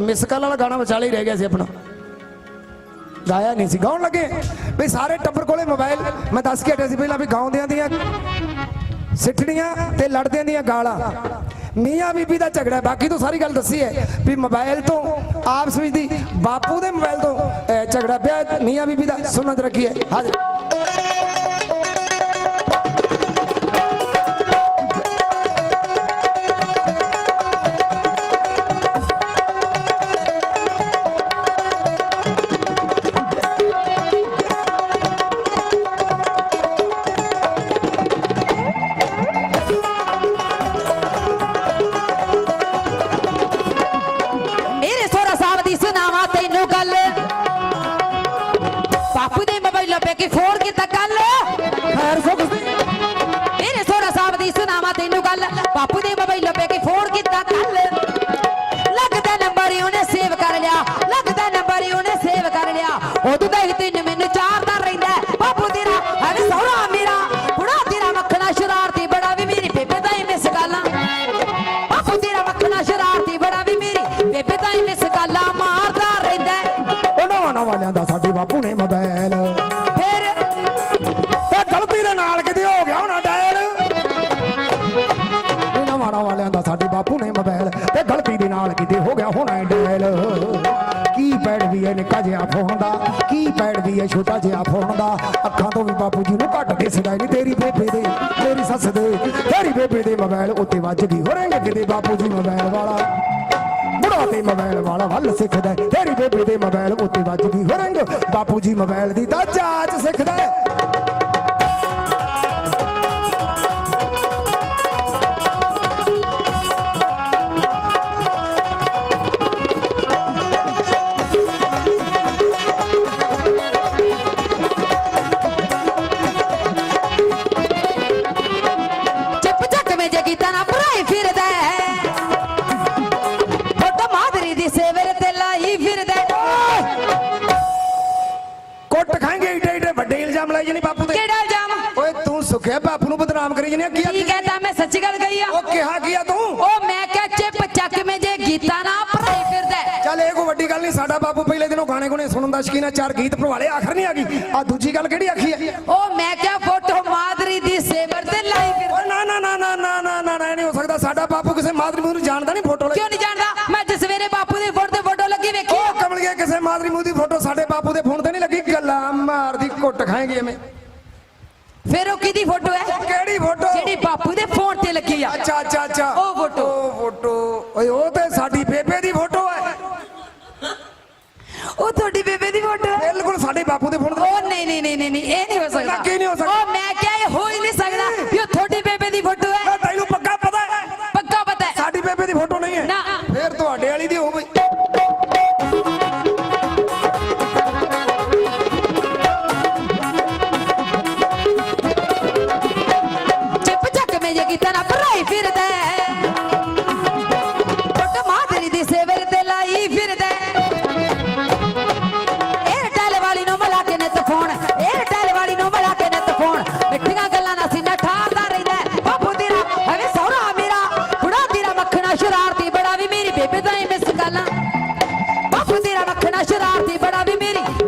Miss call ਵਾਲਾ ਗਾਣਾ ਵਿਚਾਲੇ ਹੀ ਰਹਿ ਗਿਆ ਸੀ ਆਪਣਾ। ਗਾਇਆ ਨਹੀਂ ਸੀ। ਗਾਉਣ ਲੱਗੇ। ਵੀ ਸਾਰੇ ਟੱਬਰ ਕੋਲੇ ਮੋਬਾਈਲ ਮੈਂ ਦੱਸ ਕੇ ਹਟਿਆ ਸੀ ਪਹਿਲਾਂ ਵੀ ਗਾਉਂਦਿਆਂ ਦੀਆਂ ਸਿੱਠਣੀਆਂ ਤੇ ਲੜਦਿਆਂ ਦੀਆਂ ਗਾਲਾਂ। ਮੀਆਂ ਬੀਬੀ ਦਾ ਝਗੜਾ। ਬਾਕੀ ਤੋਂ ਸਾਰੀ ਗੱਲ ਦੱਸੀ ਹੈ ਵੀ ਮੋਬਾਈਲ ਤੋਂ ਆਪਸ ਵਿੱਚ ਦੀ ਬਾਪੂ ਦੇ ਮੋਬਾਈਲ ਤੋਂ ਝਗੜਾ ਪਿਆ। ਮੀਆਂ ਬੀਬੀ ਦਾ ਸੁਣਨ ਚ ਰੱਖੀ ਹੈ। ਹਾਜ਼ਰ। fuerte. ਜਿਹਾ ਫੋਨ ਦਾ, ਅੱਖਾਂ ਤੋਂ ਵੀ ਬਾਪੂ ਜੀ ਨੂੰ ਘੱਟ ਦਿਸਦਾ ਨਹੀਂ ਤੇਰੀ ਬੇਬੇ ਦੇ, ਤੇਰੀ ਸੱਸ ਦੇ, ਤੇਰੀ ਬੇਬੇ ਦੇ ਮੋਬਾਈਲ ਉੱਤੇ ਵੱਜ ਗਈ। ਹੋ ਰਹੇ ਕਿਤੇ ਬਾਪੂ ਜੀ ਮੋਬਾਈਲ ਵਾਲਾ? ਬੁੜਾ ਤੇ ਮੋਬਾਈਲ ਵਾਲਾ ਵੱਲ ਸਿੱਖਦਾ ਤੇਰੀ ਬੇਬੇ ਦੇ ਮੋਬਾਈਲ ਉੱਤੇ ਵੱਜ ਗਈ। ਹੋ ਬਾਪੂ ਜੀ ਮੋਬਾਈਲ ਦੀ ਤਾਂ ਜਾਂਚ ਸਿੱਖਦਾ ਇਲਜ਼ਾਮ ਲਾਈ ਜਾਨੀ ਬਾਪੂ ਤੇ। ਕਿਹੜਾ ਇਲਜ਼ਾਮ ਓਏ ਤੂੰ ਸੁਖਿਆ ਬਾਪੂ ਨੂੰ ਬਦਨਾਮ ਕਰੀ ਜਾਨੀ ਕੀ ਠੀਕ ਹੈ ਮੈਂ? ਸੱਚੀ ਗੱਲ ਕਹੀ ਆ। ਉਹ ਕਿਹਾ ਕੀ ਆ ਤੂੰ? ਉਹ ਮੈਂ ਕਿਹਾ ਚਿਪ ਚੱਕ ਮੇ ਜੇ ਗੀਤਾ ਨਾ ਭਰਾਈ ਫਿਰਦਾ ਚੱਲ ਇਹ ਕੋ ਵੱਡੀ ਗੱਲ ਨਹੀਂ ਸਾਡਾ ਬਾਪੂ ਪਹਿਲੇ ਦਿਨੋਂ ਗਾਣੇ ਗੁਣੇ ਸੁਣਨ ਦਾ ਸ਼ਕੀਨ ਚਾਰ ਗੀਤ ਭਰਵਾ ਲਏ ਆਖਰ ਨਹੀਂ ਆ ਗਈ। ਆ ਦੂਜੀ ਗੱਲ ਕਿਹੜੀ ਆਖੀ ਆ? ਉਹ ਮੈਂ ਕਿਹਾ ਫੋਟੋ ਮਾਦਰੀ ਦੀ ਸੇਵਰ ਤੇ ਲਾਈ ਫਿਰਦਾ। ਓ ਨਾ ਨਾ ਨਾ ਨਾ ਨਾ ਨਾ ਨਹੀਂ ਹੋ ਸਕਦਾ। ਸਾਡਾ ਬਾਪੂ ਕਿਸੇ ਮਾਦਰੀ ਨੂੰ ਜਾਣਦਾ ਨਹੀਂ ਫੋਟੋ ਕਿਉਂ ਨਹੀਂ ਜਾਣਦਾ? ਮੈਂ ਜਿਸ ਵੇਲੇ ਬਾਪੂ ਦੀ ਫੋਟੋ ਤੇ ਫੋਟੋ ਲੱਗੀ ਵੇਖੀ ਉਹ ਕਮਲ ਗਿਆ ਕਿਸੇ ਮਾਦਰੀ ਮੂੰਹ ਦੀ ਫੋਟੋ ਸਾਡੇ ਬਾਪੂ ਦੇ ਫੋਨ ਤੇ ਨਹੀਂ ਲੱਗੀ। ਗੱਲਾਂ ਮਾਰਦੀ ਕੁੱਟ ਖਾਏਗੀ ਐਵੇਂ? ਫਿਰ ਉਹ ਕਿਹਦੀ ਫੋਟੋ ਹੈ? ਕਿਹੜੀ ਫੋਟੋ? ਜਿਹੜੀ ਬਾਪੂ ਦੇ ਫੋਨ ਤੇ ਲੱਗੀ ਆ। ਅੱਛਾ ਅੱਛਾ ਅੱਛਾ। ਉਹ ਫੋਟੋ। ਉਹ ਫੋਟੋ। ਓਏ ਉਹ ਤੇ ਸਾਡੀ ਬੇਬੇ ਦੀ ਫੋਟੋ ਹੈ। ਉਹ ਤੁਹਾਡੀ ਬੇਬੇ ਦੀ ਫੋਟੋ ਹੈ? ਬਿਲਕੁਲ ਸਾਡੇ ਬਾਪੂ ਦੇ ਫੋਨ ਤੇ। ਉਹ ਨਹੀਂ ਨਹੀਂ ਨਹੀਂ ਨਹੀਂ ਇਹ ਨਹੀਂ ਹੋ ਸਕਦਾ। ਕੀ ਨਹੀਂ ਹੋ ਸਕਦਾ? ਉਹ ਮੈਂ ਕਿਹਾ ਇਹ ਹੋ ਹੀ ਨਹੀਂ ਸਕਦਾ ਉਹ ਤੁਹਾਡੀ ਬੇਬੇ ਦੀ ਫੋਟੋ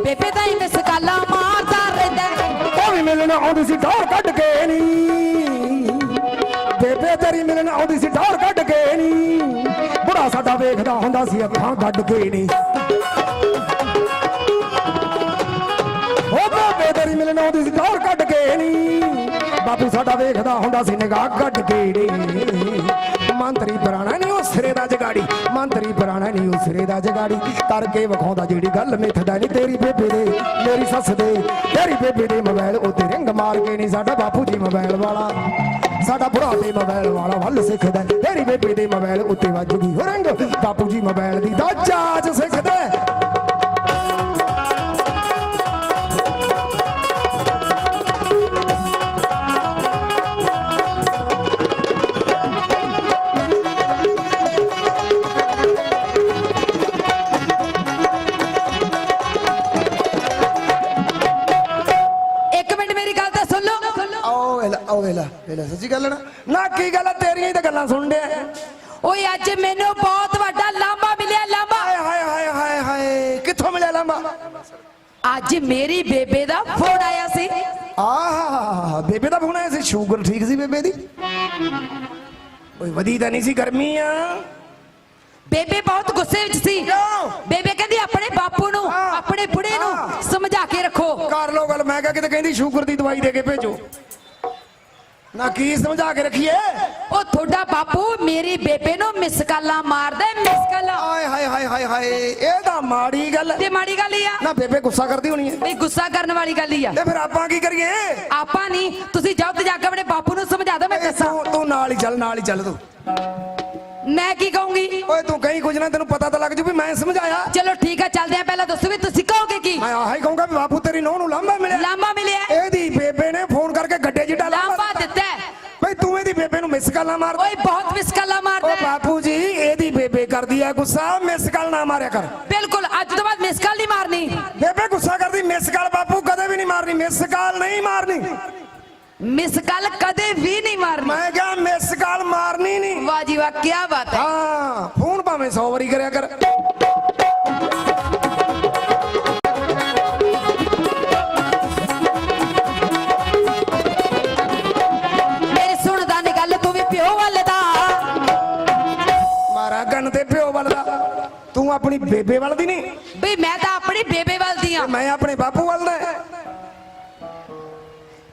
ਬੇਬੇ ਦਾ ਹੀ ਮਿਸ ਮਾਰਦਾ ਰਹਿੰਦਾ ਉਹ ਵੀ ਮਿਲਣ ਆਉਂਦੀ ਸੀ ਢੋਰ ਕੱਢ ਕੇ ਨਹੀਂ ਬੇਬੇ ਤੇਰੀ ਮਿਲਣ ਆਉਂਦੀ ਸੀ ਢੋਰ ਕੱਢ ਕੇ ਨਹੀਂ ਬੁੜਾ ਸਾਡਾ ਵੇਖਦਾ ਹੁੰਦਾ ਸੀ ਅੱਖਾਂ ਕੱਢ ਕੇ ਨੀ। ਉਹ ਬੇਬੇ ਤੇਰੀ ਮਿਲਣ ਆਉਂਦੀ ਸੀ ਢੋਰ ਕੱਢ ਕੇ ਨੀ। ਬਾਪੂ ਸਾਡਾ ਵੇਖਦਾ ਹੁੰਦਾ ਸੀ ਨਿਗਾਹ ਕੱਢ ਕੇ ਨਹੀਂ ਮੰਤਰੀ ਪੁਰਾਣਾ ਨਹੀਂ, ਉਹ ਦਾ ਜਗਾੜੀ। ਮੰਤਰੀ ਪੁਰਾਣਾ ਨਹੀਂ, ਉਹ ਦਾ ਜਗਾੜੀ। ਕਰਕੇ ਵਿਖਾਉਂਦਾ ਜਿਹੜੀ ਗੱਲ ਮਿੱਥਦਾ ਨਹੀਂ, ਤੇਰੀ ਬੇਬੇ ਦੇ, ਮੇਰੀ ਸੱਸ ਦੇ। ਤੇਰੀ ਬੇਬੇ ਦੇ ਮੋਬਾਈਲ ਉੱਤੇ ਰਿੰਗ ਮਾਰ ਕੇ ਨਹੀਂ, ਸਾਡਾ ਬਾਪੂ ਜੀ ਮੋਬਾਈਲ ਵਾਲਾ। ਸਾਡਾ ਭਰਾ ਦੇ ਮੋਬਾਈਲ ਵਾਲਾ ਵੱਲ ਸਿੱਖਦਾ ਤੇਰੀ ਬੇਬੇ ਦੇ ਮੋਬਾਈਲ ਉੱਤੇ ਵੱਜ ਗਈ ਹੋ ਰਿੰਗ। ਬਾਪੂ ਜੀ ਮੋਬਾਈਲ ਦੀ ਦਾ ਜਾਂਚ ਸਿੱਖਦਾ ਮਿਲਿਆ ਸੱਚੀ ਗੱਲ ਨਾ? ਨਾ ਕੀ ਗੱਲ ਆ? ਤੇਰੀਆਂ ਹੀ ਤਾਂ ਗੱਲਾਂ ਸੁਣ ਰਿਹਾ ਓਏ ਅੱਜ ਮੈਨੂੰ ਬਹੁਤ ਵੱਡਾ ਲਾਂਬਾ ਮਿਲਿਆ ਲਾਂਬਾ ਹਾਏ ਹਾਏ ਹਾਏ ਹਾਏ ਹਾਏ। ਕਿੱਥੋਂ ਮਿਲਿਆ ਲਾਂਬਾ ਅੱਜ ਮੇਰੀ ਬੇਬੇ ਦਾ ਫੋਨ ਆਇਆ ਸੀ। ਆਹ ਬੇਬੇ ਦਾ ਫੋਨ ਆਇਆ ਸੀ? ਸ਼ੂਗਰ ਠੀਕ ਸੀ ਬੇਬੇ ਦੀ? ਓਏ ਵਧੀ ਤਾਂ ਨਹੀਂ ਸੀ ਗਰਮੀ ਆ। ਬੇਬੇ ਬਹੁਤ ਗੁੱਸੇ ਵਿੱਚ ਸੀ। ਬੇਬੇ ਕਹਿੰਦੀ ਆਪਣੇ ਬਾਪੂ ਨੂੰ ਆਪਣੇ ਬੁੜੇ ਨੂੰ ਸਮਝਾ ਕੇ ਰੱਖੋ। ਕਰ ਲੋ ਗੱਲ ਮੈਂ ਕਿਹਾ ਕਿਤੇ ਕਹਿੰਦੀ ਸ਼ੂਗਰ ਦੀ ਦਵਾਈ ਦੇ ਕੇ ਭੇਜੋ। ਨਾ ਕੀ ਸਮਝਾ ਕੇ ਰੱਖੀਏ? ਉਹ ਤੁਹਾਡਾ ਬਾਪੂ ਮੇਰੀ ਬੇਬੇ ਨੂੰ ਮਿਸ ਕਾਲਾਂ ਮਾਰਦਾ ਮਿਸ ਕਾਲਾਂ ਆਏ ਹਾਏ ਹਾਏ ਹਾਏ ਹਾਏ ਇਹ ਤਾਂ ਮਾੜੀ ਗੱਲ ਹੈ। ਤੇ ਮਾੜੀ ਗੱਲ ਹੀ ਆ। ਨਾ ਬੇਬੇ ਗੁੱਸਾ ਕਰਦੀ ਹੋਣੀ ਹੈ। ਵੀ ਗੁੱਸਾ ਕਰਨ ਵਾਲੀ ਗੱਲ ਹੀ ਆ। ਤੇ ਫਿਰ ਆਪਾਂ ਕੀ ਕਰੀਏ? ਆਪਾਂ ਨਹੀਂ ਤੁਸੀਂ ਜਾਓ ਤੇ ਜਾ ਕੇ ਆਪਣੇ ਬਾਪੂ ਨੂੰ ਸਮਝਾ ਦਿਓ ਮੈਂ ਇਹ ਦੱਸਾਂ। ਤੂੰ ਤੂੰ ਨਾਲ ਹੀ ਚੱਲ ਨਾਲ ਹੀ ਚੱਲ ਤੂੰ। ਮੈਂ ਕੀ ਕਹੂੰਗੀ? ਓਏ ਤੂੰ ਕਹੀਂ ਕੁਝ ਨਾ ਤੈਨੂੰ ਪਤਾ ਤਾਂ ਲੱਗ ਜੂ ਵੀ ਮੈਂ ਸਮਝਾਇਆ। ਚਲੋ ਠੀਕ ਆ ਚੱਲਦੇ ਆ ਪਹਿਲਾਂ ਦੱਸੋ ਵੀ ਤੁਸੀਂ ਕਹੋਗੇ ਕੀ? ਮੈਂ ਆਹ ਹੀ ਕਹੂੰਗਾ ਵੀ ਬਾਪੂ ਤੇਰੀ ਨੋਹ ਨੂੰ ਲਾਂਭਾ ਮਿਲਿਆ। ਲਾਂਬਾ ਮਿਲਿਆ। ਹੈ? ਇਹਦੀ ਬੇਬੇ ਨੇ ਫੋਨ ਕਰਕੇ ਗੱਡੇ ਜਿੱਡਾ ਲਾਂਬਾ ਦਿੱਤਾ ਹੈ। ਬਈ ਤੂੰ ਇਹਦੀ ਬੇਬੇ ਨੂੰ ਮਿਸ ਕਾਲਾਂ ਮਾਰ ਓਏ ਬਹੁਤ ਮਿਸ ਕਾਲਾਂ ਮਾਰਦਾ। ਓ। ਬਾਪੂ ਜੀ ਇਹਦੀ ਬੇਬੇ ਕਰਦੀ ਆ ਗੁੱਸਾ ਮਿਸ ਕਾਲ ਨਾ ਮਾਰਿਆ ਕਰ। ਬਿਲਕੁਲ ਅੱਜ ਤੋਂ ਬਾਅਦ ਮਿਸ ਕਾਲ ਨਹੀਂ ਮਾਰਨੀ। ਬੇਬੇ ਗੁੱਸਾ ਕਰਦੀ ਮਿਸ ਕਾਲ ਬਾਪੂ ਕਦੇ ਵੀ ਨਹੀਂ ਮਾਰਨੀ ਮਿਸ ਕਾਲ ਨਹੀਂ ਮਾਰਨੀ। ਮਿਸ ਕਾਲ ਕਦੇ ਵੀ ਨਹੀਂ ਮਾਰਨੀ। ਮੈਂ ਕਿਹਾ ਮਿਸ ਕਾਲ ਮਾਰਨੀ ਨਹੀਂ। ਵਾਹ ਜੀ ਵਾਹ ਕੀ ਬਾਤ ਹੈ। ਹਾਂ ਫੋਨ ਭਾਵੇਂ 100 ਵਾਰੀ ਕਰਿਆ ਕਰ। ਆਪਣੀ ਬੇਬੇ ਵੱਲ ਦੀ ਨਹੀਂ। ਵੀ ਮੈਂ ਤਾਂ ਆਪਣੀ ਬੇਬੇ ਵੱਲ ਦੀ ਆ। ਮੈਂ ਆਪਣੇ ਬਾਪੂ ਵੱਲ ਦਾ।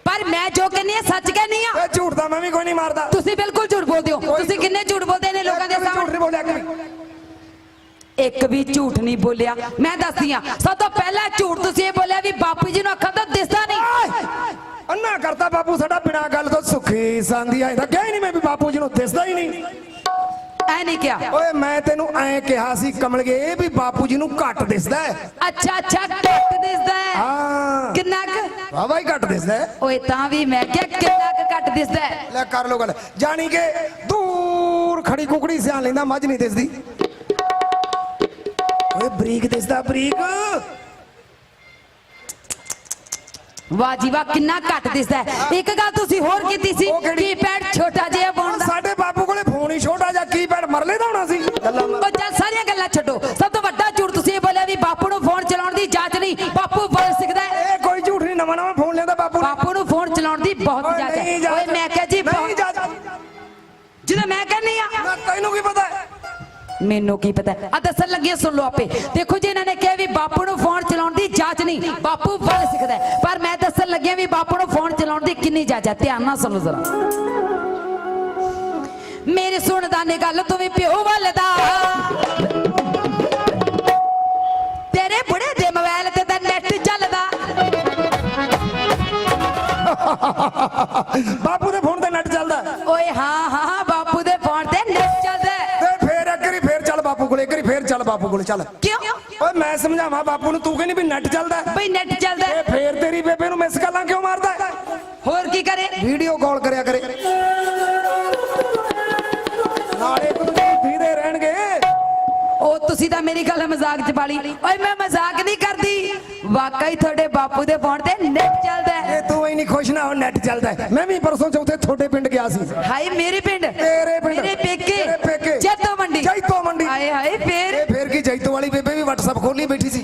ਪਰ ਮੈਂ ਜੋ ਕਹਿੰਨੀ ਆ ਸੱਚ ਕਹਿੰਨੀ ਆ। ਇਹ ਝੂਠ ਤਾਂ ਮੈਂ ਵੀ ਕੋਈ ਨਹੀਂ ਮਾਰਦਾ। ਤੁਸੀਂ ਬਿਲਕੁਲ ਝੂਠ ਬੋਲਦੇ ਹੋ। ਤੁਸੀਂ ਕਿੰਨੇ ਝੂਠ ਬੋਲਦੇ ਨੇ ਲੋਕਾਂ ਦੇ ਝੂਠ ਸਾਹਮਣੇ ਨਹੀਂ ਬੋਲਿਆ ਕਰੀ ਇੱਕ ਵੀ ਝੂਠ ਨਹੀਂ ਬੋਲਿਆ। ਮੈਂ ਦੱਸਦੀ ਆ ਸਭ ਤੋਂ ਪਹਿਲਾਂ ਝੂਠ ਤੁਸੀਂ ਇਹ ਬੋਲਿਆ ਵੀ ਬਾਪੂ ਜੀ ਨੂੰ ਅੱਖਾਂ ਤੋਂ ਦਿਸਦਾ ਨਹੀਂ। ਅੰਨਾ ਕਰਤਾ ਬਾਪੂ ਸਾਡਾ ਬਿਨਾ ਗੱਲ ਤੋਂ ਸੁਖੀ ਸੰਦੀ ਆਇਆ ਹੀ ਨਹੀਂ ਮੈਂ ਵੀ ਬਾਪੂ ਜੀ ਨੂੰ ਦਿਸਦਾ ਹੀ ਨਹੀਂ। ਐ ਨਹੀਂ ਕਿਹਾ। ਓਏ ਮੈਂ ਤੈਨੂੰ ਐਂ ਕਿਹਾ ਸੀ ਕਮਲਗੇ ਵੀ ਬਾਪੂ ਜੀ ਨੂੰ ਘੱਟ ਦਿਸਦਾ ਹੈ। ਅੱਛਾ ਅੱਛਾ ਘੱਟ ਦਿਸਦਾ ਹੈ। ਹਾਂ। ਕਿੰਨਾ ਕੁ? ਵਾਵਾ ਹੀ ਘੱਟ ਦਿਸਦਾ ਹੈ। ਓਏ ਤਾਂ ਵੀ ਮੈਂ ਕਿਹਾ ਕਿੰਨਾ ਕੁ ਘੱਟ ਦਿਸਦਾ ਹੈ। ਲੈ ਕਰ ਲੋ ਗੱਲ। ਜਾਣੀ ਕਿ ਦੂਰ ਖੜੀ ਕੁਕੜੀ ਸਿਆਣ ਲੈਂਦਾ ਮੱਝ ਨਹੀਂ ਦਿਸਦੀ। ਓਏ ਬਰੀਕ ਦਿਸਦਾ ਬਰੀਕ। ਵਾਹ ਜੀ ਵਾਹ ਕਿੰਨਾ ਘੱਟ ਦਿਸਦਾ ਹੈ। ਇੱਕ ਗੱਲ ਤੁਸੀਂ ਹੋਰ ਕੀਤੀ ਸੀ ਉਹ ਕਿਹੜੀ? ਕੀਪੈਡ ਛੋਟਾ ਜਿਹਾ ਉਹ ਪਾਉਣ ਦਾ ਸਾਡੇ ਬਾਪੂ ਕੋਲੇ ਫੋਨ ਹੀ ਛੋਟਾ ਜਿਹਾ ਕੀਪੈਡ ਮਰਲੇ ਦਾ ਹੋਣਾ ਸੀ। ਉਹ ਚੱਲ ਸਾਰੀਆਂ ਗੱਲਾਂ ਛੱਡੋ। ਸਭ ਤੋਂ ਵੱਡਾ ਝੂਠ ਤੁਸੀਂ ਇਹ ਬੋਲਿਆ ਵੀ ਬਾਪੂ ਨੂੰ ਫੋਨ ਚਲਾਉਣ ਦੀ ਜਾਂਚ ਨਹੀਂ। ਬਾਪੂ ਬੋਲ ਸਕਦਾ ਹੈ। ਇਹ ਕੋਈ ਝੂਠ ਨਹੀਂ ਨਵਾਂ ਨਵਾਂ ਫੋਨ ਲਿਆਂਦਾ ਬਾਪੂ ਨੇ। ਬਾਪੂ ਨੂੰ ਫੋਨ ਚਲਾਉਣ ਦੀ ਬਹੁਤ ਜਾਂਚ ਹੈ। ਓਏ ਮੈਂ ਕਿਹਾ ਜੀ ਨਹੀਂ ਬਹੁਤ- ਜਾਂਚ। ਜਦੋਂ ਮੈਂ ਕਹਿੰਨੀ ਆ ਤੈਨੂੰ ਕੀ ਪਤਾ ਹੈ? ਮੈਨੂੰ ਕੀ ਪਤਾ ਆ ਦੱਸਣ ਲੱਗੇ ਸੁਣ ਲਓ ਆਪੇ। ਦੇਖੋ ਜੀ ਇਹਨਾਂ ਨੇ ਕਿਹਾ ਵੀ ਬਾਪੂ ਨੂੰ ਫੋਨ ਚਲਾਉਣ ਦੀ ਜਾਂਚ ਨਹੀਂ। ਬਾਪੂ ਵੱਲ ਸਿੱਖਦਾ। ਪਰ ਮੈਂ ਦੱਸਣ ਲੱਗਿਆ ਵੀ ਬਾਪੂ ਨੂੰ ਫੋਨ ਚਲਾਉਣ ਦੀ ਕਿੰਨੀ ਜਾਂਚ ਹੈ? ਧਿਆਨ ਨਾਲ ਸੁਣੋ ਜ਼ਰਾ। ਸੁਣਦਾ ਨੇ ਗੱਲ ਤੂੰ ਵੀ ਪਿਓ ਵੱਲ ਦਾ ਤੇਰੇ ਬੁੜੇ ਦੇ ਮੋਬਾਈਲ ਤੇ ਤਾਂ ਨੈਟ ਚੱਲਦਾ ਬਾਪੂ ਦੇ ਫੋਨ ਤੇ ਨੈਟ ਚੱਲਦਾ। ਓਏ ਹਾਂ ਹਾਂ ਬਾਪੂ ਦੇ ਫੋਨ ਤੇ ਨੈਟ ਚੱਲਦਾ। ਤੇ ਫੇਰ ਇੱਕ ਵਾਰੀ ਫੇਰ ਚੱਲ ਬਾਪੂ ਕੋਲੇ ਇੱਕ ਵਾਰੀ ਫੇਰ ਚੱਲ ਬਾਪੂ ਕੋਲੇ ਚੱਲ ਕਿਉਂ ਓਏ ਮੈਂ ਸਮਝਾਵਾਂ ਬਾਪੂ ਨੂੰ ਤੂੰ ਕਹਿੰਦੀ ਵੀ ਨੈਟ ਚੱਲਦਾ। ਬਈ ਨੈਟ ਚੱਲਦਾ। ਇਹ ਫੇਰ ਤੇਰੀ ਬੇਬੇ ਨੂੰ ਮਿਸ ਕਾਲਾਂ ਕਿਉਂ ਮਾਰਦਾ? ਹੋਰ ਕੀ ਕਰੇ ਵੀਡੀਓ ਕਾਲ ਕਰਿਆ ਕਰੇ ਨਾਲੇ ਵੀਦੇ ਰਹਿਣਗੇ। ਉਹ ਤੁਸੀਂ ਤਾਂ ਮੇਰੀ ਗੱਲ ਮਜ਼ਾਕ ਚ ਪਾਲੀ। ਓਏ ਮੈਂ ਮਜ਼ਾਕ ਨਹੀਂ ਕਰਦੀ। ਵਾਕਈ ਤੁਹਾਡੇ ਬਾਪੂ ਦੇ ਫੋਨ ਤੇ ਨੈਟ ਚੱਲਦਾ ਹੈ। ਇਹ ਤੂੰ ਇੰਨੀ ਖੁਸ਼ ਨਾ ਹੋ ਨੈਟ ਚੱਲਦਾ ਹੈ। ਮੈਂ ਵੀ ਪਰਸੋਂ ਚੌਥੇ ਤੁਹਾਡੇ ਪਿੰਡ ਗਿਆ ਸੀ। ਹਾਏ ਮੇਰੇ ਪਿੰਡ। ਤੇਰੇ ਪਿੰਡ। ਮੇਰੇ ਪੇਕੇ। ਤੇਰੇ ਪੇਕੇ। ਜੈਤੋ ਮੰਡੀ। ਜੈਤੋ ਮੰਡੀ। ਹਾਏ ਹਾਏ ਫੇਰ। ਇਹ ਫੇਰ ਕੀ ਜੈਤੋ ਵਾਲੀ ਬੇਬੇ ਵੀ WhatsApp ਖੋਲੀ ਬੈਠੀ ਸੀ।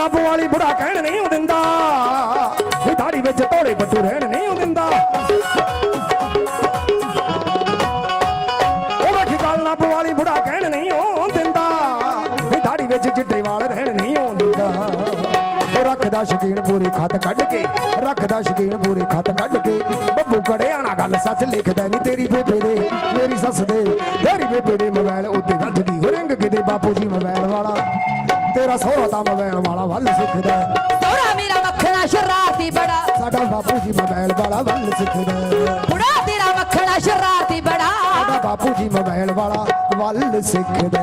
ਉਹ ਅੱਖੀ ਗੱਲ ਨਾ ਪਵਾਲੀ ਬੁੜਾ ਕਹਿਣ ਨਹੀਂ ਉਹ ਦਿੰਦਾ। ਇਹ ਦਾੜੀ ਵਿੱਚ ਧੋੜੇ ਬੱਟੂ ਰਹਿਣ ਨਹੀਂ ਉਹ ਦਿੰਦਾ। ਉਹ ਅੱਖੀ ਗੱਲ ਨਾ ਪਵਾਲੀ ਬੁੜਾ ਕਹਿਣ ਨਹੀਂ ਉਹ ਦਿੰਦਾ। ਇਹ ਦਾੜੀ ਵਿੱਚ ਚਿੱਟੇ ਵਾਲ ਰਹਿਣ ਨਹੀਂ ਉਹ ਦਿੰਦਾ। ਉਹ ਰੱਖਦਾ ਸ਼ਕੀਨ ਪੂਰੀ ਖੱਤ ਕੱਢ ਕੇ, ਰੱਖਦਾ ਸ਼ਕੀਨ ਪੂਰੀ ਖਤ ਕੱਢ ਕੇ। ਬੱਬੂ ਕੜਿਆ ਨਾ ਗੱਲ ਸੱਚ ਲਿਖਦਾ ਨਹੀਂ ਤੇਰੀ ਬੇਬੇ ਦੇ, ਮੇਰੀ ਸੱਸ ਦੇ। ਤੇਰੀ ਬੇਬੇ ਦੇ ਮੋਬਾਈਲ ਉੱਤੇ ਗੱਜਦੀ ਹੋ ਰੰਗ ਕਿਤੇ ਬਾਪੂ ਜੀ ਮੋਬਾਈਲ ਵਾਲਾ। ਤੇਰਾ ਸੋਹਰਾ ਤਾਂ ਮੋਬਾਈਲ ਵਾਲਾ ਵੱਲ ਸਿੱਖਦਾ। ਸੋਹਰਾ ਮੇਰਾ ਮੱਖਣਾ ਸ਼ਰਾਰਤੀ ਬੜਾ। ਸਾਡਾ ਬਾਪੂ ਜੀ ਮੋਬਾਈਲ ਵਾਲਾ ਵੱਲ ਸਿੱਖਦਾ। ਬੁੜਾ ਤੇਰਾ ਮੱਖਣਾ ਸ਼ਰਾਰਤੀ ਬੜਾ। ਸਾਡਾ ਬਾਪੂ ਜੀ ਮੋਬਾਈਲ ਵਾਲਾ ਵੱਲ ਸਿੱਖਦਾ।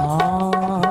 ਹਾਂ।